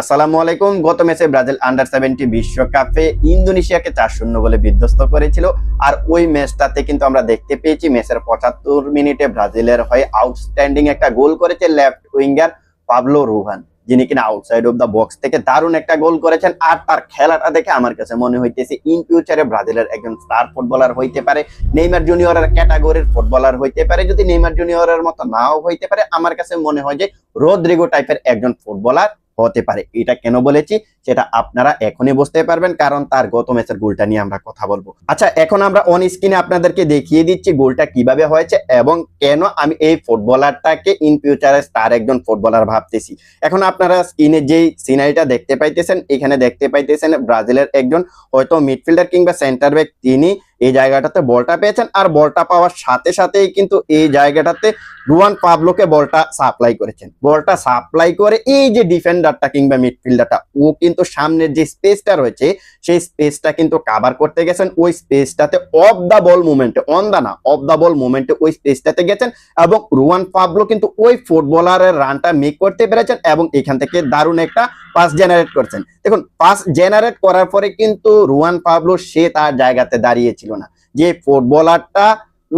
আসসালামু আলাইকুম। গত ম্যাচে ব্রাজিল আন্ডার সেভেন্টি বিশ্বকাপে ইন্দোনেশিয়াকে চার শূন্য বলে বিধ্বস্ত করেছিল। আর ওই ম্যাচটাতে কিন্তু আমরা দেখতে পেয়েছি, ম্যাচের পঁচাত্তর মিনিটে ব্রাজিলের হয়ে আউটস্ট্যান্ডিং একটা গোল করেছে লেফট উইঙ্গার পাবলো রুহান যিনি কিনা আউটসাইড অফ দ্য বক্স থেকে দারুণ একটা গোল করেছেন। আর তার খেলাটা দেখে আমার কাছে মনে হইতেছে ইন ফিউচারে ব্রাজিলের একজন স্টার ফুটবলার হইতে পারে নেইমার জুনিয়রের ক্যাটাগরির ফুটবলার হইতে পারে। যদি নেইমার জুনিয়রের মতো নাও হইতে পারে, আমার কাছে মনে হয় যে রোদ্রিগো টাইপের একজন ফুটবলার হতে পারে। এটা কেন বলেছি? সেটা আপনারা এখনই বুঝতে পারবেন, কারণ তার গত ম্যাচের গোলটা নিয়ে আমরা কথা বলব। আচ্ছা এখন আমরা অন স্ক্রিনে আপনাদেরকে দেখিয়ে দিচ্ছি গোলটা কীভাবে হয়েছে এবং কেন আমি এই ফুটবলারটাকে ইন ফিউচারে স্টার একজন ফুটবলার ভাবতেছি। এখন আপনারা স্ক্রিনে যেই সিনারিটা দেখতে পাইতেছেন, এখানে দেখতে পাইতেছেন ব্রাজিলের একজন হয়তো মিডফিল্ডার কিংবা সেন্টার ব্যাক তিনি এই জায়গাটাতে বলটা পেয়েছেন আর বলটা পাওয়ার সাথে সাথেই কিন্তু এই জায়গাটাতে রুয়ান পাবলোকে বলটা সাপ্লাই করেছেন। বলটা সাপ্লাই করে এই যে ডিফেন্ডারটা কিংবা মিডফিল্ডারটা ও কিন্তু সামনের যে স্পেসটা রয়েছে, সেই স্পেসটা কিন্তু কাভার করতে গেছেন। ওই স্পেসটাতে অফ দা বল মুভমেন্টে অন দা না অফ দা বল মুভমেন্টে ওই স্পেসটাতে গেছেন এবং রুয়ান পাবলো কিন্তু ওই ফুটবলারের রানটা মেক করতে পেরেছেন এবং এখান থেকে দারুণ একটা পাস জেনারেট করছেন। দেখুন পাস জেনারেট করার পরে কিন্তু রুয়ান পাবলো, সে তার জায়গাতে দাঁড়িয়েছিল না। যে ফুটবলারটা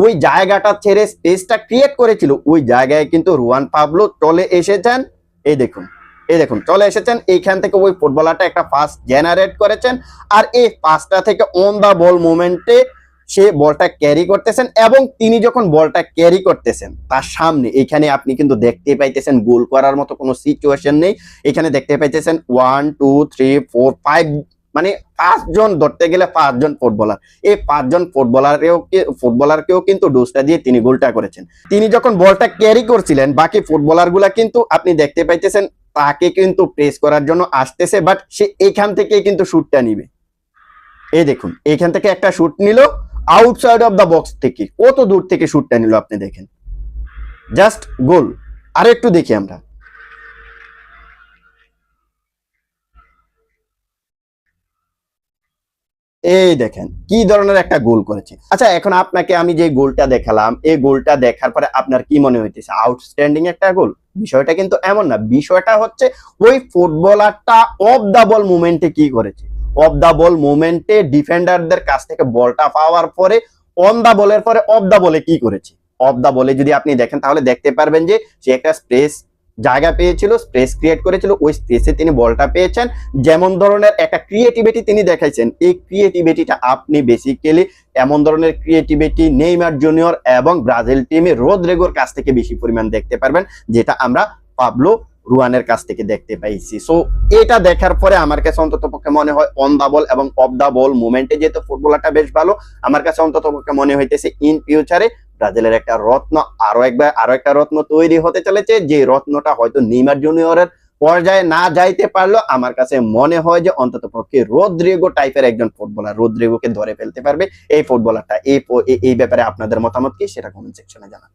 ওই জায়গাটা ছেড়ে স্পেসটা ক্রিয়েট করেছিল, ওই জায়গায় কিন্তু রুয়ান পাবলো, চলে এসেছেন। এই দেখুন। এই দেখুন, চলে এসেছেন। এইখান থেকে ওই ফুটবলারটা একটা পাস জেনারেট করেছেন। আর এই পাসটা থেকে অন দা বল মুভমেন্টে সে বলটা ক্যারি করতেছেন এবং তিনি যখন বলটা ক্যারি করতেছেন, তার সামনে, এখানে আপনি কিন্তু দেখতে পাইতেছেন গোল করার মতো কোনো সিচুয়েশন নেই। এখানে দেখতে পাইতেছেন one two three four five মানে পাঁচজন ধরতে গেলে পাঁচজন ফুটবলার এই পাঁচজন ফুটবলারেও ফুটবলারকেও কিন্তু ডোজটা দিয়ে তিনি গোলটা করেছেন। তিনি যখন বলটা ক্যারি করছিলেন, বাকি ফুটবলারগুলা কিন্তু আপনি দেখতে পাইতেছেন তাকে কিন্তু প্রেস করার জন্য আসতেছে বাট সে এখান থেকে কিন্তু শুটটা নিবে। এই দেখুন, এখান থেকে একটা শুট নিল আউটসাইড অফ দা বক্স থেকে, কত দূর থেকে শুটটা নিল আপনি দেখেন। জাস্ট গোল আর একটু দেখি আমরা। এই দেখেন, কি ধরনের একটা গোল করেছে। আচ্ছা এখন আপনাকে আমি যে গোলটা দেখালাম, এই গোলটা দেখার পরে আপনার কি মনে হইতেছে? আউটস্ট্যান্ডিং একটা গোল? বিষয়টা কিন্তু এমন না। বিষয়টা হচ্ছে, ওই ফুটবলারটা অফ দা বল মুভমেন্টে কি করেছে? অফ দা বল মুভমেন্টে ডিফেন্ডারদের কাছ থেকে বলটা পাওয়ার পরে অন দা বলের পরে অফ দা বলে কি করেছে? অফ দা বলে যদি আপনি দেখেন, তাহলে দেখতে পারবেন যে, সে একটা স্পেস জায়গা পেয়েছিল স্পেস ক্রিয়েট করেছিল, ওই স্পেসে তিনি বলটা পেয়েছেন। যেমন ধরনের একটা ক্রিয়েটিভিটি তিনি দেখাইছেন, এই ক্রিয়েটিভিটিটা আপনি বেসিক্যালি এমন ধরনের ক্রিয়েটিভিটি নেইমার জুনিয়র এবং ব্রাজিল টিমে রোদ্রেগোর কাছ থেকে বেশি পরিমাণ দেখতে পারবেন, যেটা আমরা পাবলো রুয়ানের কাছ থেকে দেখতে পাইছি। সো এটা দেখার পরে আমার কাছে অন্তত পক্ষে মনে হয় অন দা বল এবং অফ দা বল মুভমেন্টে যেহেতু ফুটবলারটা বেশ ভালো, আমার কাছে অন্তত পক্ষে মনে হইতেছে ইন ফিউচারে ব্রাজিলের একটা রত্ন, আরও একবার, আরও একটা রত্ন তৈরি হতে চলেছে, যে রত্নটা হয়তো নেইমার জুনিয়রের পর্যায়ে না যাইতে পারল। আমার কাছে মনে হয় যে অন্তত পক্ষে রোদ্রিগো টাইপের একজন ফুটবলার রোদ্রিগোকে ধরে ফেলতে পারবে। এই ফুটবলারটা, এই ব্যাপারে আপনাদের মতামত কি? সেটা কমেন্ট সেকশনে জানান।